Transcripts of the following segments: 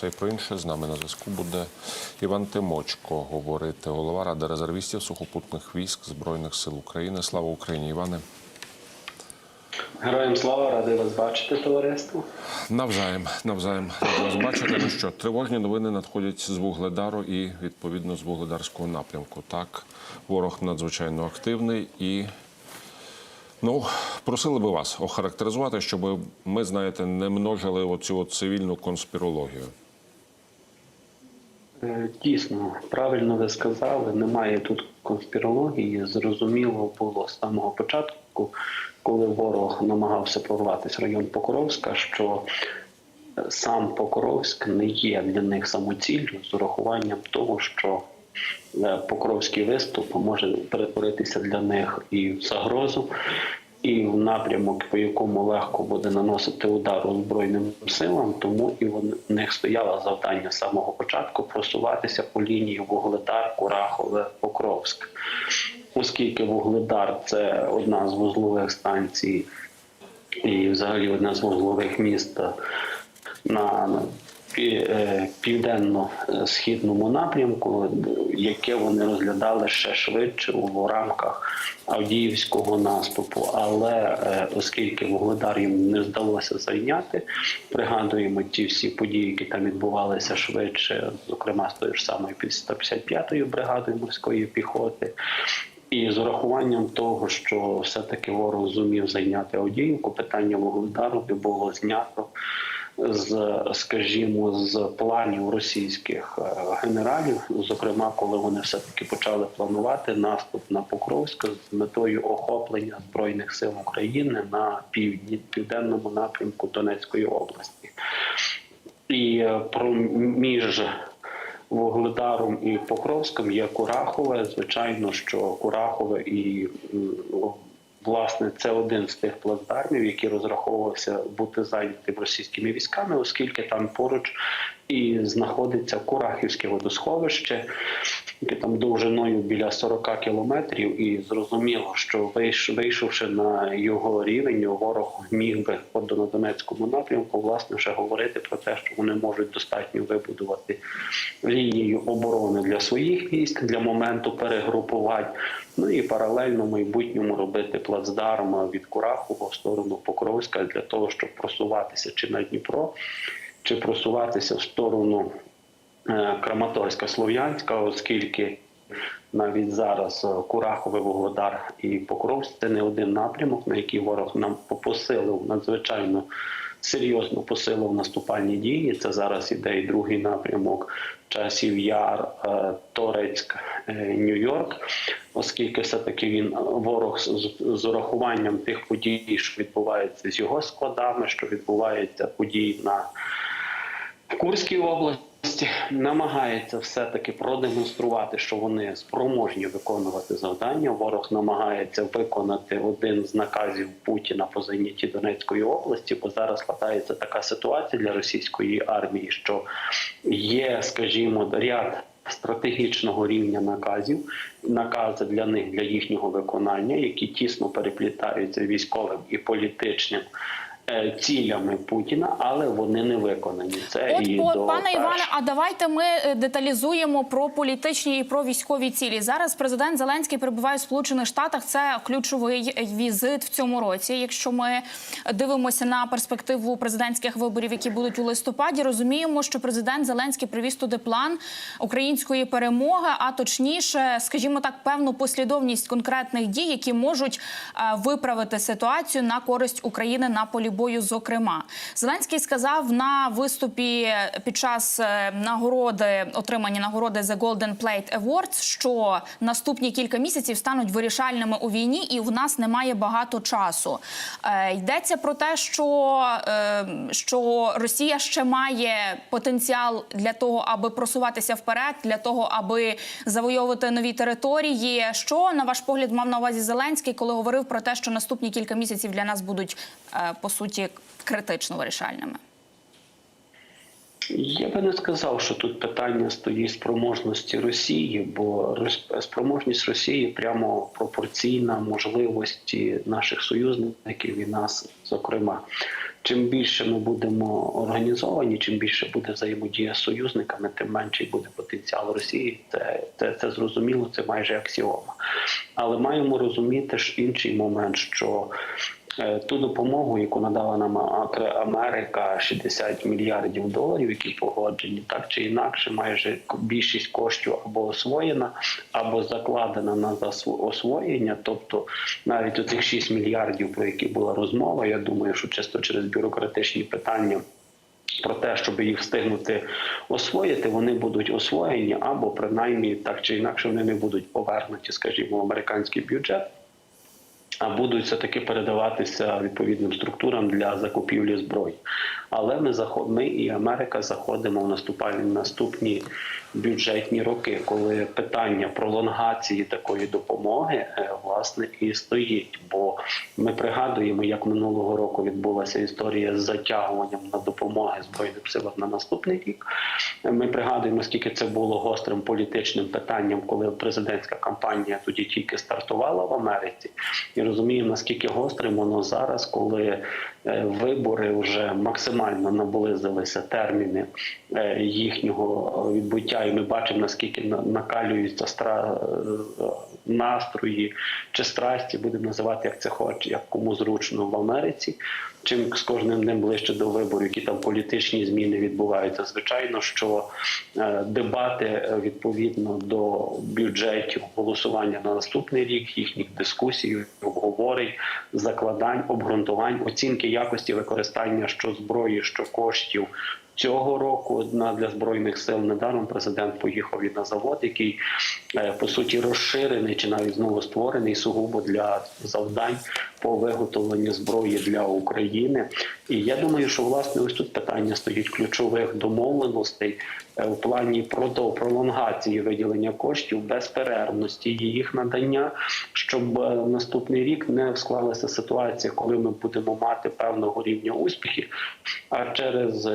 Це і про інше з нами на зв'язку буде Іван Тимочко говорити, голова Ради резервістів сухопутних військ Збройних сил України. Слава Україні, Іване. Героям слава, радий вас бачити, товариство. Навзаєм, навзаєм раді вас бачити. Ну що, тривожні новини надходять з Вугледару і відповідно з Вугледарського напрямку. Так, ворог надзвичайно активний і. Ну, просили би вас охарактеризувати, щоб ми, знаєте, не множили оцю цивільну конспірологію. Е, Дійсно, правильно ви сказали, немає тут конспірології. Зрозуміло було з самого початку, коли ворог намагався прорватися район Покровська, що е, сам Покровськ не є для них самоціллю з урахуванням того, що е, Покровський виступ може перетворитися для них і в загрозу, і в напрямок, по якому легко буде наносити удар Збройним силам, тому і в них стояло завдання з самого початку просуватися по лінії Вугледар, Курахове, Покровськ. Оскільки Вугледар це одна з вузлових станцій і взагалі одне з вузлових міст на південно-східному напрямку, яке вони розглядали ще швидше у рамках Авдіївського наступу. Але е, оскільки Вугледар їм не вдалося зайняти, пригадуємо ті всі події, які там відбувалися швидше, зокрема з тою ж самою 155-ю бригадою морської піхоти. І з урахуванням того, що все-таки ворог зумів зайняти Авдіївку, питання Вугледару було знято з, скажімо, з планів російських е, генералів, зокрема, коли вони все таки почали планувати наступ на Покровськ з метою охоплення збройних сил України на півдні південному напрямку Донецької області. І е, про між Вугледаром і Покровськом є Курахове. Звичайно, що Курахове і власне це один з тих плацдармів, який розраховувався бути зайнятим російськими військами, оскільки там поруч і знаходиться Курахівське водосховище, там довжиною біля 40 кілометрів, і зрозуміло, що вийш- вийшовши на його рівень, ворог міг би от Донецькому напрямку власне вже говорити про те, що вони можуть достатньо вибудувати лінію оборони для своїх військ для моменту перегрупувань. Ну і паралельно в майбутньому робити плацдарм від Курахова в сторону Покровська для того, щоб просуватися чи на Дніпро, чи просуватися в сторону е, Краматорська Слов'янська, оскільки навіть зараз е, Курахове, Вугледар і Покровськ це не один напрямок, на який ворог нам посилив надзвичайно серйозно посилив наступальні дії. Це зараз іде і другий напрямок часів Яр, е, Торецьк, Нью-Йорк, оскільки все-таки він ворог з, з урахуванням тих подій, що відбуваються з його складами, що відбуваються події на в Курській області намагається все-таки продемонструвати, що вони спроможні виконувати завдання. Ворог намагається виконати один з наказів Путіна по зайнятті Донецької області, бо зараз складається така ситуація для російської армії, що є, скажімо, ряд. Стратегічного рівня наказів, накази для них для їхнього виконання, які тісно переплітаються військовим і політичним цілями Путіна, але вони не виконані. Це От і по- до пане Іване, а давайте ми е, деталізуємо про політичні і про військові цілі. Зараз президент Зеленський перебуває в Сполучених Штатах. Це ключовий візит в цьому році. Якщо ми дивимося на перспективу президентських виборів, які будуть у листопаді, розуміємо, що президент Зеленський привіз туди план української перемоги, а точніше, скажімо так, певну послідовність конкретних дій, які можуть е, виправити ситуацію на користь України на полі бою. Зокрема, Зеленський сказав на виступі під час е, нагороди отримання нагороди The Golden Plate Awards, що наступні кілька місяців стануть вирішальними у війні, і в нас немає багато часу. Е, Йдеться про те, що, е, що Росія ще має потенціал для того, аби просуватися вперед, для того, аби завойовувати нові території. Що на ваш погляд мав на увазі Зеленський, коли говорив про те, що наступні кілька місяців для нас будуть е, по суті критично вирішальними? Я би не сказав, що тут питання стоїть спроможності Росії, бо спроможність Росії прямо пропорційна можливості наших союзників і нас, зокрема. чим більше ми будемо організовані, чим більше буде взаємодія з союзниками, тим менший буде потенціал Росії. Це, це, це зрозуміло, це майже аксіома. Але маємо розуміти ж інший момент, що ту допомогу, яку надала нам Америка, 60 мільярдів доларів, які погоджені, так чи інакше, майже більшість коштів або освоєна, або закладена на освоєння. Тобто навіть оцих 6 мільярдів, про які була розмова, я думаю, що чисто через бюрократичні питання. Про те, щоб їх встигнути освоїти, вони будуть освоєні, або принаймні так чи інакше вони не будуть повернуті, скажімо, в американський бюджет, а будуть все таки передаватися відповідним структурам для закупівлі зброї. Але ми заход... ми і Америка заходимо в наступальні наступні бюджетні роки, коли питання пролонгації такої допомоги е, власне і стоїть. Бо ми пригадуємо, як минулого року відбулася історія з затягуванням на допомоги збройним силам на наступний рік. Ми пригадуємо, скільки це було гострим політичним питанням, коли президентська кампанія тоді тільки стартувала в Америці, і розуміємо, наскільки гострим воно зараз, коли е, вибори вже максимально наблизилися терміни е, їхнього відбуття, і ми бачимо наскільки на- накалюються стра... настрої чи страсті, будемо називати як це хоче, як кому зручно в Америці. Чим з кожним днем ближче до виборів, які там політичні зміни відбуваються, звичайно, що е, дебати е, відповідно до бюджетів голосування на наступний рік, їхніх дискусій, обговорень, закладань, обґрунтувань, оцінки якості використання що зброї, що коштів. Цього року на для збройних сил недаром президент поїхав і на завод, який е, по суті розширений чи навіть знову створений сугубо для завдань по виготовленню зброї для України. І я думаю, що власне ось тут питання стоїть ключових домовленостей е, в плані продов пролонгації виділення коштів безперервності їх надання, щоб е, наступний рік не склалася ситуація, коли ми будемо мати певного рівня успіхів, а через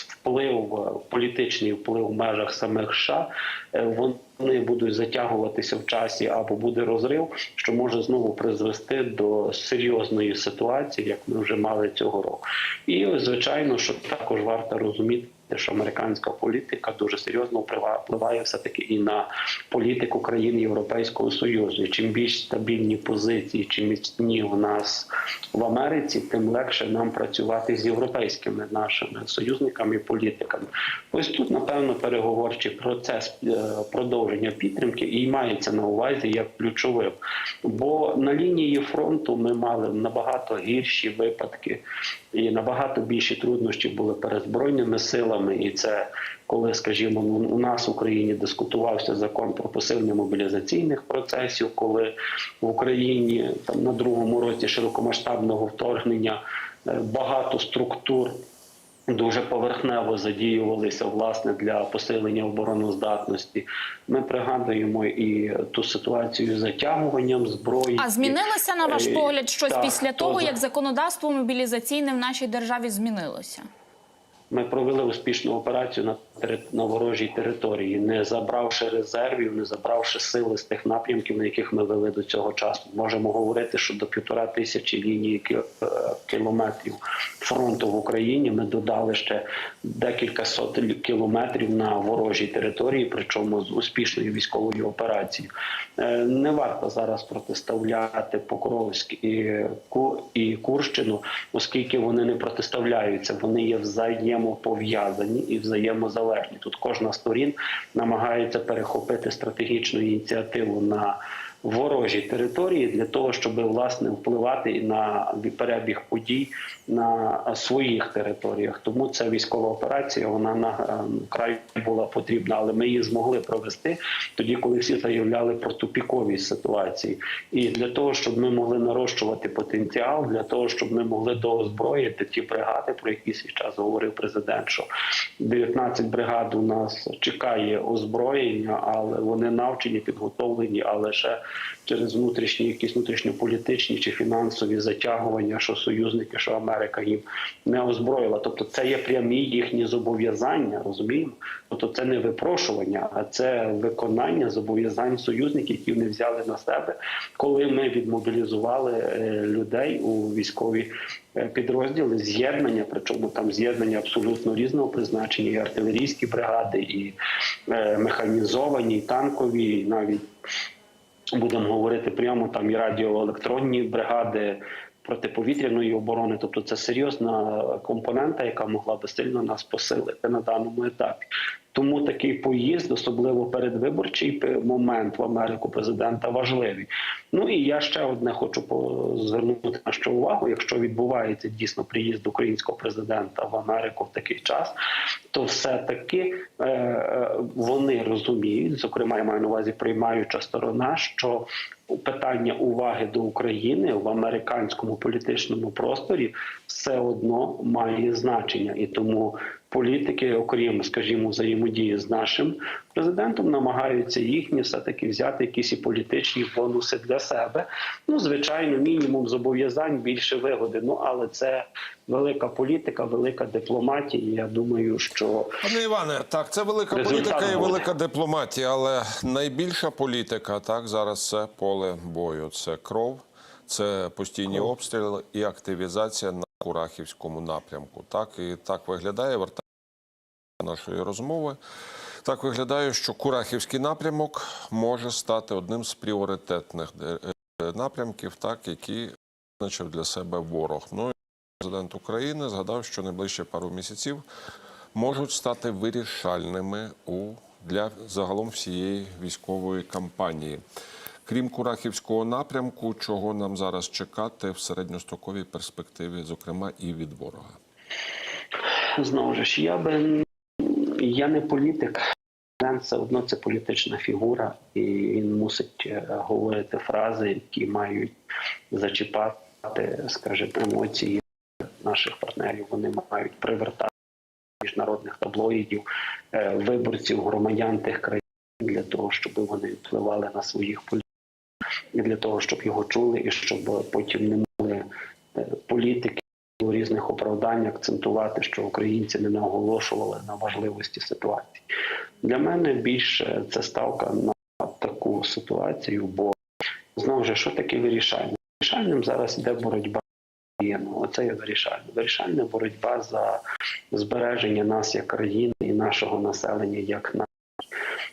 вплив е, політичний вплив в межах самих США е, вони будуть затягуватися в часі або буде розрив, що може знову призвести до серйозної ситуації, як ми вже мали цього року. І звичайно, що також варто розуміти. Що американська політика дуже серйозно впливає- впливає все таки і на політику країн Європейського союзу. І чим більш стабільні позиції, чим міцні у нас в Америці, тим легше нам працювати з європейськими нашими союзниками і політиками. Ось тут, напевно, переговорчий процес е, продовження підтримки і мається на увазі як ключовим. Бо на лінії фронту ми мали набагато гірші випадки і набагато більші труднощі були перед збройними силами, і це коли, скажімо, ну, у нас в Україні дискутувався закон про посилення мобілізаційних процесів, коли в Україні там на другому році широкомасштабного вторгнення е, багато структур. Дуже поверхнево задіювалися власне для посилення обороноздатності. Ми пригадуємо і ту ситуацію з затягуванням зброї. А змінилося на ваш Е, погляд щось так, після того, за- як законодавство мобілізаційне в нашій державі змінилося? Ми провели успішну операцію на на ворожій території, не забравши резервів, не забравши сили з тих напрямків, на яких ми вели до цього часу. Можемо говорити, що до півтора тисячі лінії е, кілометрів фронту в Україні ми додали ще декілька сот кілометрів на ворожій території, причому з успішною військовою операцією. Е, Не варто зараз протиставляти Покровськ і і Курщину, оскільки вони не протиставляються, вони є взаємопов'язані і взаємозалежні. Тут кожна сторін намагається перехопити стратегічну ініціативу на ворожій території для того, щоб власне впливати на перебіг подій на своїх територіях. Тому ця військова операція вона на е, край була потрібна, але ми її змогли провести тоді, коли всі заявляли про тупікові ситуації. І для того, щоб ми могли нарощувати потенціал, для того, щоб ми могли доозброїти ті бригади, про які свій час говорив президент, що 19 бригад у нас чекає озброєння, але вони навчені, підготовлені, але ще через внутрішні, якісь внутрішньополітичні чи фінансові затягування, що союзники, що Америка їм не озброїла. Тобто, це є прямі їхні зобов'язання, розуміємо. Тобто, це не випрошування, а це виконання зобов'язань союзників, які вони взяли на себе, коли ми відмобілізували е, людей у військові е, підрозділи з'єднання, причому там з'єднання абсолютно різного призначення, і артилерійські бригади, і е, механізовані, і танкові, і навіть будемо говорити прямо там і радіоелектронні бригади протиповітряної оборони. Тобто це серйозна компонента, яка могла би сильно нас посилити на даному етапі. Тому такий поїзд, особливо передвиборчий момент в Америку президента, важливий. Ну і я ще одне хочу звернути на що увагу. Якщо відбувається дійсно приїзд українського президента в Америку в такий час, то все-таки е, е, вони розуміють, зокрема, я маю на увазі приймаюча сторона, що питання уваги до України в американському політичному просторі все одно має значення, і тому політики, окрім, скажімо, взаємодії з нашим президентом, намагаються їхні все таки взяти якісь і політичні бонуси для себе. Ну, звичайно, мінімум зобов'язань більше вигоди. Ну але це велика політика, велика дипломатія. Я думаю, що Пане Іване, так, це велика політика і велика дипломатія, але найбільша політика так зараз це поле бою. Це кров, це постійні обстріли і активізація на Курахівському напрямку. Так і так виглядає нашої розмови. Так виглядає, що Курахівський напрямок може стати одним з пріоритетних е, е, напрямків, так які визначив для себе ворог. Ну президент України згадав, що найближче пару місяців можуть стати вирішальними у для загалом всієї військової кампанії. Крім Курахівського напрямку, чого нам зараз чекати в середньостроковій перспективі, зокрема і від ворога. знову ж я би я не політик. Президент все одно це політична фігура, і він мусить е, говорити фрази, які мають зачіпати, скажімо, емоції наших партнерів. Вони мають привертати міжнародних таблоїдів, е, виборців, громадян тих країн для того, щоб вони впливали на своїх політиків, для того, щоб його чули, і щоб потім не могли е, політики у різних оправдань акцентувати, що українці не наголошували на важливості ситуації. Для мене більше це ставка на таку ситуацію, бо знову ж що таке вирішальне? Вирішальним зараз йде боротьба. Оце є вирішальне. Вирішальна боротьба за збереження нас як країни і нашого населення як на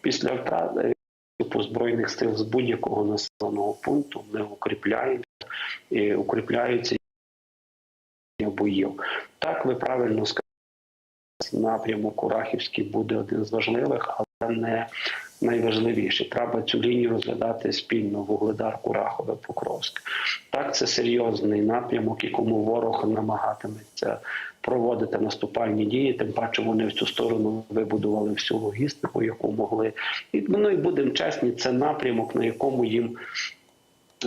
після втрати типу збройних сил з будь-якого населеного пункту ми укріпляємося і укріпляються боїв. Так, ви правильно сказали, напрямок Курахівський буде один з важливих, але не найважливіший. Треба цю лінію розглядати спільно Вугледар, Курахове, Покровськ. Так, це серйозний напрямок, якому ворог намагатиметься проводити наступальні дії. Тим паче вони в цю сторону вибудували всю логістику, яку могли. І ну і будемо чесні, це напрямок, на якому їм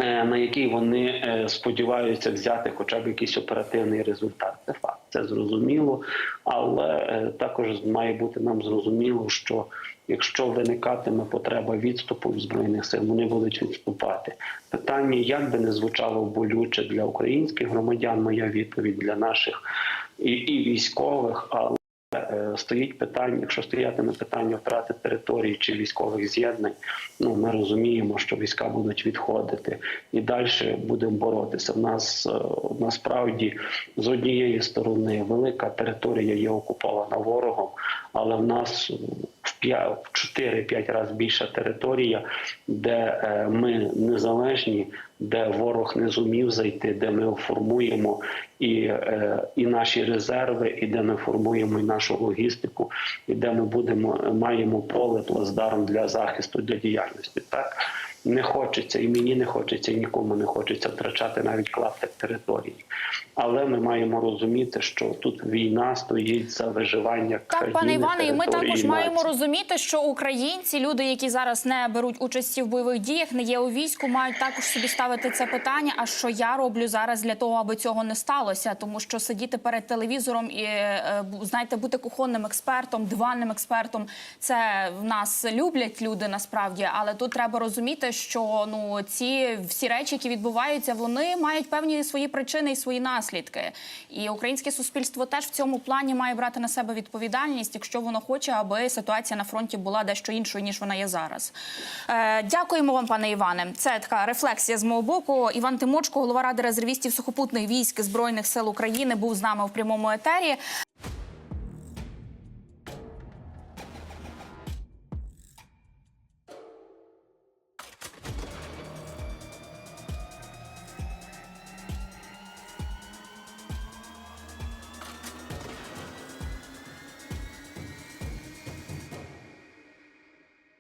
на який вони е, сподіваються взяти хоча б якийсь оперативний результат. Це факт, це зрозуміло, але е, також має бути нам зрозуміло, що якщо виникатиме потреба відступу в збройних сил, вони будуть відступати. Питання, як би не звучало болюче для українських громадян, моя відповідь для наших і, і військових, але е, стоїть питання, якщо стоятиме питання втрати території чи військових з'єднань, ну ми розуміємо, що війська будуть відходити і далі будемо боротися. В нас е, насправді з однієї сторони велика територія є окупована ворогом, але в нас в 4-5 разів більша територія, де е, ми незалежні, де ворог не зумів зайти, де ми формуємо і, е, і наші резерви, і де ми формуємо і нашу логістику, і де ми будемо маємо поле плацдарм для захисту для діяльності. Так не хочеться, і мені не хочеться, і нікому не хочеться втрачати навіть клаптик території. Але ми маємо розуміти, що тут війна стоїть за виживання Так, країни, пане Іване, і ми також маємо розуміти, що українці, люди, які зараз не беруть участі в бойових діях, не є у війську, мають також собі ставити це питання. А що я роблю зараз для того, аби цього не сталося? Тому що сидіти перед телевізором і е, знаєте, бути кухонним експертом, диванним експертом, це в нас люблять люди насправді, але тут треба розуміти, що ну ці всі речі, які відбуваються, вони мають певні свої причини і свої наслідки. І українське суспільство теж в цьому плані має брати на себе відповідальність, якщо воно хоче, аби ситуація на фронті була дещо іншою ніж вона є зараз. Е, дякуємо вам, пане Іване. Це така рефлексія з мого боку. Іван Тимочко, голова ради резервістів сухопутних військ збройних сил України, був з нами в прямому етері.